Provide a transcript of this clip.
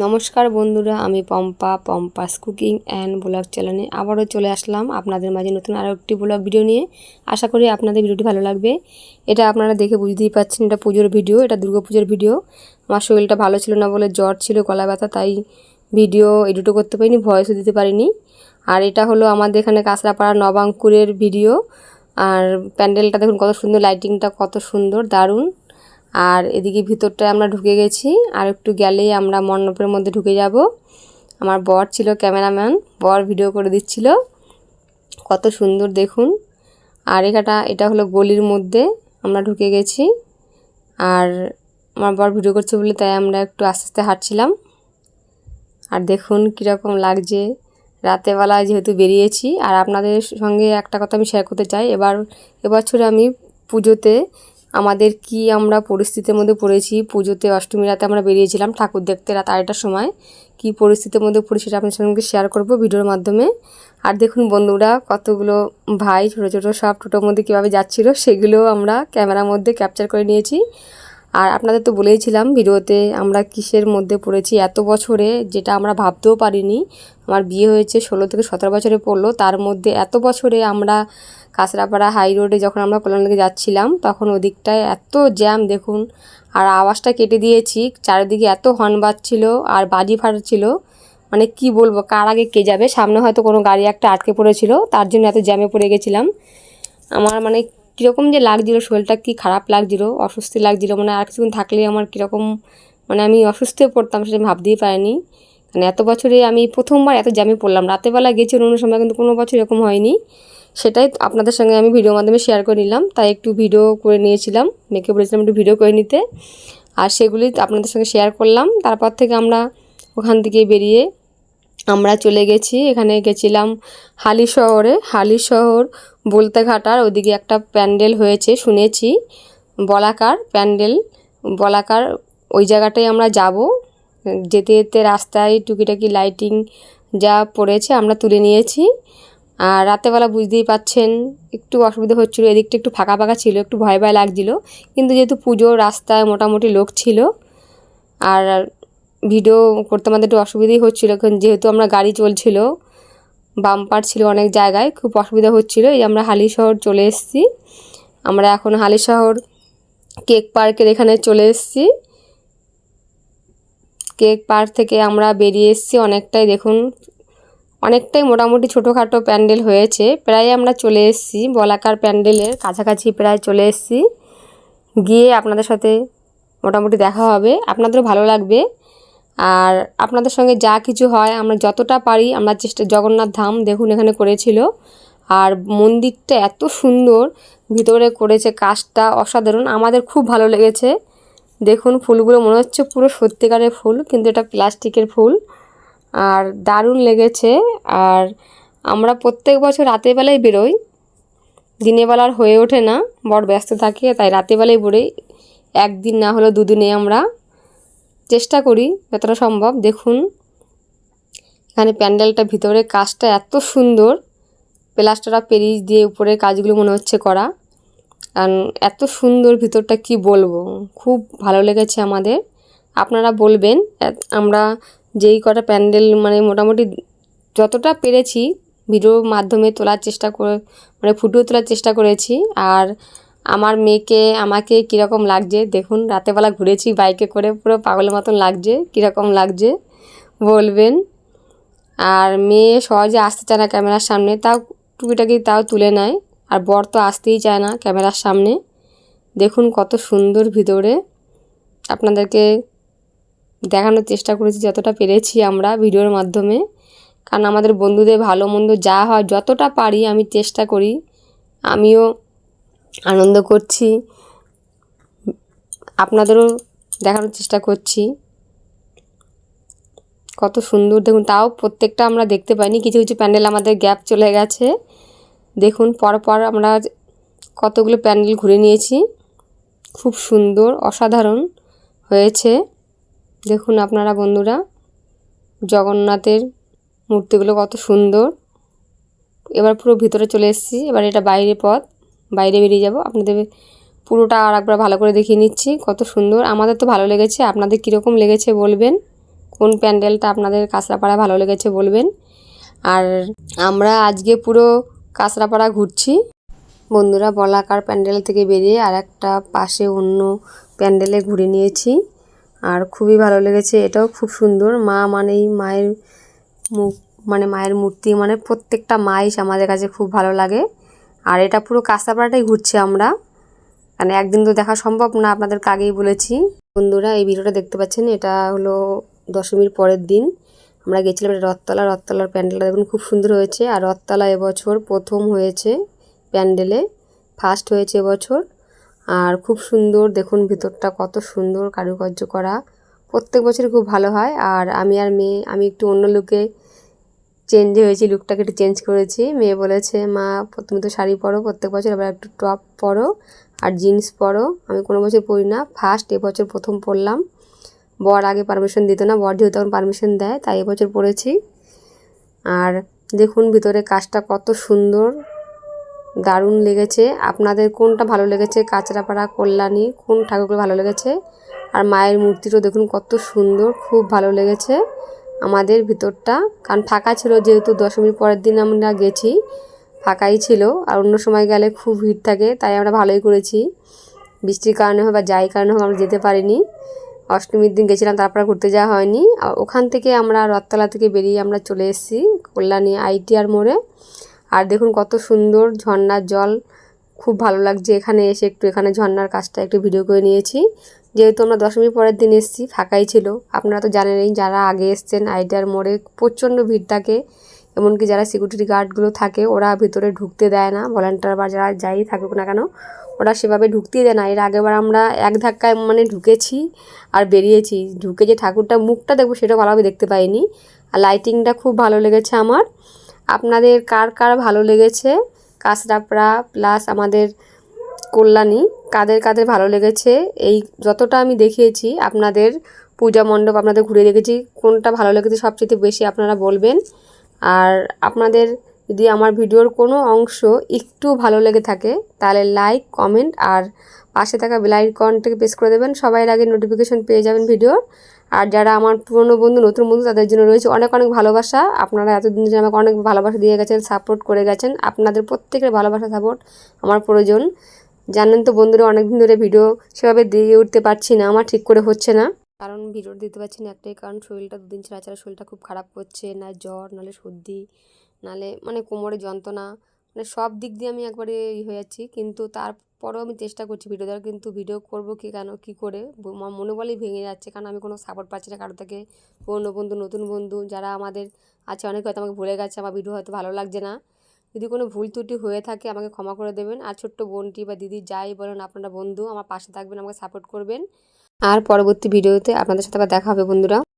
নমস্কার বন্ধুরা, আমি Pampa, Pampa's cooking and vlog চ্যানেলে আবারও চলে আসলাম আপনাদের মাঝে নতুন আরও একটি ব্লগ ভিডিও নিয়ে। আশা করি আপনাদের ভিডিওটি ভালো লাগবে। এটা আপনারা দেখে বুঝতেই পারছেন, এটা পুজোর ভিডিও, এটা পুজোর ভিডিও। আমার শরীরটা ভালো ছিল না বলে জ্বর ছিল, গলা ব্যথা, তাই ভিডিও এডিটও করতে পারিনি, ভয়েসও দিতে পারিনি। আর এটা হলো আমাদের এখানে কাঁচরাপাড়া নবাঙ্কুরের ভিডিও। আর প্যান্ডেলটা দেখুন কত সুন্দর, লাইটিংটা কত সুন্দর, দারুণ। আর এদিকে ভিতরটায় আমরা ঢুকে গেছি। আর একটু গেলেই আমরা মণ্ডপের মধ্যে ঢুকে যাব। আমার বর ছিল ক্যামেরাম্যান। বর ভিডিও করে দিচ্ছিল। কত সুন্দর দেখুন। আর এখানটা, এটা হলো গলির মধ্যে আমরা ঢুকে গেছি। আর আমার বর ভিডিও করছে বলে তাই আমরা একটু আস্তে আস্তে হাঁটছিলাম। আর দেখুন কীরকম লাগছে। রাতেবেলায় যেহেতু বেরিয়েছি, আর আপনাদের সঙ্গে একটা কথা আমি শেয়ার করতে চাই। এবার, এবছরে আমি পুজোতে আমাদের কি আমরা পরিস্থিতির মধ্যে পড়েছি? পুজোতে অষ্টমী রাতে আমরা বেরিয়েছিলাম ঠাকুর দেখতে রাত আড়াইটার সময়। কি পরিস্থিতির মধ্যে পড়ি সেটা আপনার সঙ্গে শেয়ার করব ভিডিওর মাধ্যমে। আর দেখুন বন্ধুরা, কতগুলো ভাই, ছোটো ছোটো সব টোটোর মধ্যে কীভাবে যাচ্ছিল সেগুলো আমরা ক্যামেরার মধ্যে ক্যাপচার করে নিয়েছি। আর আপনাদের তো বলেইছিলাম ভিডিওতে আমরা কিসের মধ্যে পড়েছি। এত বছরে যেটা আমরা ভাবতেও পারিনি, আমার বিয়ে হয়েছে ষোলো থেকে সতেরো বছরে পড়ল, তার মধ্যে এত বছরে আমরা কাঁচরাপাড়া হাই রোডে যখন আমরা কল্যাণ দিকে যাচ্ছিলাম, তখন ওদিকটায় এত জ্যাম দেখুন, আর আওয়াজটা কেটে দিয়েছি, চারিদিকে এত হর্ন বাজছিল আর বাজি ফাটছিল মানে কি বলব, কার আগে কে যাবে? সামনে হয়তো কোনো গাড়ি একটা আটকে পড়েছিল, তার জন্য এত জ্যামে পড়ে গেছিলাম। আমার মানে কীরকম যে লাগছিল, শরীরটা কি খারাপ লাগছিল, অস্বস্তি লাগছিল মানে আর কিছুক্ষণ থাকলে আমার কীরকম মানে আমি অসুস্থ হয়ে পড়তাম সেটা ভাবতেই পারিনি। মানে এত বছরে আমি প্রথমবার এত জ্যামে পড়লাম। রাতেরবেলা গেছি, অন্য সময় কিন্তু কোনো বছর এরকম হয়নি। সেটাই আপনাদের সঙ্গে আমি ভিডিওর মাধ্যমে শেয়ার করে নিলাম। তাই একটু ভিডিও করে নিয়েছিলাম মেয়েকে বলেছিলাম একটু ভিডিও করে নিতে। আর সেগুলি আপনাদের সঙ্গে শেয়ার করলাম। তারপর থেকে আমরা ওখান থেকে বেরিয়ে আমরা চলে গেছি, এখানে গেছিলাম হালি শহরে। হালি শহর বলতে ঘাটার ওদিকে একটা প্যান্ডেল হয়েছে, শুনেছি। বলাকার প্যান্ডেল। বলাকার ওই জায়গাটায় আমরা যাব। যেতে যেতে রাস্তায় টুকিটাকি লাইটিং যা পড়েছে আমরা তুলে নিয়েছি। আর রাতেরবেলা বুঝতেই পাচ্ছেন, একটু অসুবিধা হচ্ছিল, এদিকটা একটু ফাঁকা ফাঁকা ছিল, একটু ভয় ভয় লাগছিল। কিন্তু যেহেতু পুজোর রাস্তায় মোটামুটি লোক ছিল, আর ভিডিও করতে আমাদের একটু অসুবিধাই হচ্ছিল, কারণ যেহেতু আমরা গাড়ি চলছিল, বাম্পার ছিল অনেক জায়গায়, খুব অসুবিধা হচ্ছিল। এই আমরা হালি শহর চলে এসেছি। আমরা এখন হালি শহর কেক পার্কের এখানে চলে এসেছি। কেক পার্ক থেকে আমরা বেরিয়ে এসেছি অনেকটাই, দেখুন, অনেকটাই মোটামুটি ছোটোখাটো প্যান্ডেল হয়েছে। প্রায় আমরা চলে এসেছি, বলাকার প্যান্ডেলের কাছাকাছি প্রায় চলে এসেছি। গিয়ে আপনাদের সাথে মোটামুটি দেখা হবে। আপনাদেরও ভালো লাগবে। আর আপনাদের সঙ্গে যা কিছু হয়, আমরা যতটা পারি, আমরা চেষ্টা জগন্নাথ ধাম দেখুন এখানে করেছিল। আর মন্দিরটা এত সুন্দর, ভিতরে করেছে কাজটা অসাধারণ, আমাদের খুব ভালো লেগেছে। দেখুন, ফুলগুলো মনে হচ্ছে পুরো সত্যিকারের ফুল, কিন্তু এটা প্লাস্টিকের ফুল। আর দারুণ লেগেছে। আর আমরা প্রত্যেক বছর রাতের বেলায় বেরোই। দিনের বেলার হয়ে ওঠে না বড় ব্যস্ত থাকে, তাই রাতের বেলায় বেরোই। একদিন না হলেও দুদিনে আমরা চেষ্টা করি যতটা সম্ভব। দেখুন, এখানে প্যান্ডেলটা ভিতরে কাজটা এত সুন্দর। প্লাস্টারটা পেরিয়ে দিয়ে উপরে কাজগুলো মনে হচ্ছে করা। কারণ এত সুন্দর ভিতরটা কি বলব? খুব ভালো লেগেছে আমাদের। আপনারা বলবেন আমরা যেই কটা প্যান্ডেল মানে মোটামুটি যতটা পেরেছি ভিডিওর মাধ্যমে তোলার চেষ্টা করে মানে ফুটিয়ে তোলার চেষ্টা করেছি। আর আমার মেয়েকে, আমাকে কীরকম লাগছে? দেখুন, রাতেবেলা ঘুরেছি বাইকে করে, পুরো পাগলের মতন লাগছে, কীরকম লাগছে? বলবেন। আর মেয়ে সহজে আসতে চায় না ক্যামেরার সামনে, তাও টুকিটাকি তাও তুলে নেয়। আর বর তো আসতেই চায় না ক্যামেরার সামনে। দেখুন কত সুন্দর ভিতরে। আপনাদেরকে দেখানোর চেষ্টা করেছি, যতটা পেরেছি আমরা ভিডিওর মাধ্যমে। কারণ আমাদের বন্ধুদের ভালো মন্দ যা হয়, যতটা পারি আমি চেষ্টা করি। আমিও আনন্দ করছি। আপনাদেরও দেখানোর চেষ্টা করছি। কত সুন্দর, দেখুন, তাও প্রত্যেকটা আমরা দেখতে পাইনি। কিছু কিছু প্যান্ডেল আমাদের গ্যাপ চলে গেছে। দেখুন, পরপর আমরা কতগুলো প্যান্ডেল ঘুরে নিয়েছি। খুব সুন্দর, অসাধারণ হয়েছে। দেখুন, আপনারা বন্ধুরা, জগন্নাথের মূর্তিগুলো কত সুন্দর। এবার পুরো ভিতরে চলে এসেছি। এবার এটা বাইরে পথ। বাইরে বেরিয়ে যাব। আপনাদের পুরোটা আর একবার ভালো করে দেখিয়ে নিচ্ছি। কত সুন্দর। আমাদের তো ভালো লেগেছে। আপনাদের কীরকম লেগেছে বলবেন। কোন প্যান্ডেলটা আপনাদের কাঁচরাপাড়া ভালো লেগেছে বলবেন। আর আমরা আজকে পুরো কাঁচরাপাড়া ঘুরছি। বন্ধুরা, বলাকার প্যান্ডেল থেকে বেরিয়ে আর একটা পাশে অন্য প্যান্ডেলে ঘুরে নিয়েছি। আর খুবই ভালো লেগেছে। এটাও খুব সুন্দর। মা মানেই মায়ের মুখ মানে মায়ের মূর্তি। মানে প্রত্যেকটা মাই আমাদের কাছে খুব ভালো লাগে। আর এটা পুরো কাঁচরাপাড়াটাই ঘুরছি আমরা। মানে একদিন তো দেখা সম্ভব না, আপনাদেরকে আগেই বলেছি। বন্ধুরা, এই ভিডিওটা দেখতে পাচ্ছেন, এটা হলো দশমীর পরের দিন। আমরা গেছিলাম এটা রথতলা, রথতলার প্যান্ডেলটা দেখুন খুব সুন্দর হয়েছে। আর রথতলা এবছর প্রথম হয়েছে প্যান্ডেলে ফার্স্ট হয়েছে এবছর। আর খুব সুন্দর, দেখুন ভিতরটা কত সুন্দর কারুকার্য করা। প্রত্যেক বছরই খুব ভালো হয়। আর আমি আর মেয়ে, আমি একটু অন্য লুকে চেঞ্জ হয়েছি লুকটাকে একটু চেঞ্জ করেছি। মেয়ে বলেছে, মা, তুমি তো শাড়ি পরো প্রত্যেক বছর আবার একটু টপ পরো আর জিন্স পরো। আমি কোনো বছর পরি না ফার্স্ট এবছর প্রথম পরলাম। বর আগে পারমিশন দিত না, বর যেহেতু তখন পারমিশন দেয়, তাই এবছর পরেছি। আর দেখুন ভিতরে কাজটা কত সুন্দর, দারুণ লেগেছে। আপনাদের কোনটা ভালো লেগেছে? কাঁচরাপাড়া, কল্যাণী, কোন ঠাকুরগুলো ভালো লেগেছে? আর মায়ের মূর্তিটাও দেখুন কত সুন্দর, খুব ভালো লেগেছে। আমাদের ভিতরটা, কারণ ফাঁকা ছিল যেহেতু দশমীর পরের দিন আমরা গেছি, ফাঁকাই ছিল, আর অন্য সময় গেলে খুব ভিড় থাকে, তাই আমরা ভালোই করেছি। বৃষ্টির কারণে হোক বা যাই কারণে হোক আমরা যেতে পারিনি। অষ্টমীর দিন গেছিলাম, তারপর ঘুরতে যাওয়া হয়নি। ওখান থেকে আমরা রথতলা থেকে বেরিয়ে আমরা চলে এসেছি কল্যাণী আইটিআর মোড়ে। আর দেখুন কত সুন্দর ঝর্ণার জল, খুব ভালো লাগছে এখানে এসে একটু, এখানে ঝর্নার কাজটা একটু ভিডিও করে নিয়েছি। যেহেতু আমরা দশমীর পরের দিন এসেছি, ফাঁকাই ছিল। আপনারা তো জানেনই, যারা আগে এসছেন, আইডিয়ার মোড়ে প্রচণ্ড ভিড় থাকে। এমনকি যারা সিকিউরিটি গার্ডগুলো থাকে, ওরা ভিতরে ঢুকতে দেয় না। ভলান্টিয়ার বা যারা যাই থাকুক না কেন, ওরা সেভাবে ঢুকতেই দেয় না। এর আগেবার আমরা এক ধাক্কায় মানে ঢুকেছি আর বেরিয়েছি। ঢুকে যে ঠাকুরটা মুখটা দেখব, সেটা ভালোভাবে দেখতে পাইনি। আর লাইটিংটা খুব ভালো লেগেছে আমার। আপনাদের কার কার ভালো লেগেছে? কাঁচরাপড়া প্লাস আমাদের কল্যাণী, কাদের কাদের ভালো লেগেছে, এই যতটা আমি দেখিয়েছি আপনাদের পূজা মণ্ডপ, আপনাদের ঘুরে দেখেছি, কোনটা ভালো লেগেছে সবচেয়ে বেশি আপনারা বলবেন। আর আপনাদের যদি আমার ভিডিওর কোনো অংশ একটু ভালো লেগে থাকে, তাহলে লাইক, কমেন্ট আর পাশে থাকা বেল আইকনটাকে প্রেস করে দেবেন। সবাই আগে নোটিফিকেশন পেয়ে যাবেন ভিডিওর। আর যারা আমার পুরনো বন্ধু, নতুন বন্ধু, তাদের জন্য রয়েছে অনেক অনেক ভালোবাসা। আপনারা এতদিন ধরে আমাকে অনেক ভালোবাসা দিয়ে গেছেন, সাপোর্ট করে গেছেন, আপনাদের প্রত্যেকের ভালোবাসা, সাপোর্ট আমার প্রয়োজন। জানেন তো বন্ধুরা, অনেকদিন ধরে ভিডিও সেভাবে দিয়ে উঠতে পারছি না, আমার ঠিক করে হচ্ছে না। কারণ ভিডিও দিতে পারছি না একটাই, কারণ শরীরটা দুদিন ছাড়া ছাড়া শরীরটা খুব খারাপ করছে না জ্বর নালে সর্দি নালে মানে কোমরে যন্ত্রণা মানে সব দিক দিয়ে আমি একবারে ই হয়ে যাচ্ছি। কিন্তু তারপরেও আমি চেষ্টা করছি ভিডিও দেওয়ার, কিন্তু ভিডিও করব কি কেন, কি করে? আমার মনে বলেই ভেঙে যাচ্ছে, কারণ আমি কোনো সাপোর্ট পাচ্ছি না কারও থেকে। পুরনো বন্ধু, নতুন বন্ধু যারা আমাদের আছে, অনেকে হয়তো আমাকে ভুলে গেছে, আমার ভিডিও হয়তো ভালো লাগছে না। যদি কোনো ভুল ত্রুটি হয়ে থাকে আমাকে ক্ষমা করে দেবেন। আর ছোট্ট বোনটি বা দিদি যাই বলেন, আপনারা বন্ধু, আমার পাশে থাকবেন, আমাকে সাপোর্ট করবেন। আর পরবর্তী ভিডিওতে আপনাদের সাথে আবার দেখা হবে, বন্ধুরা।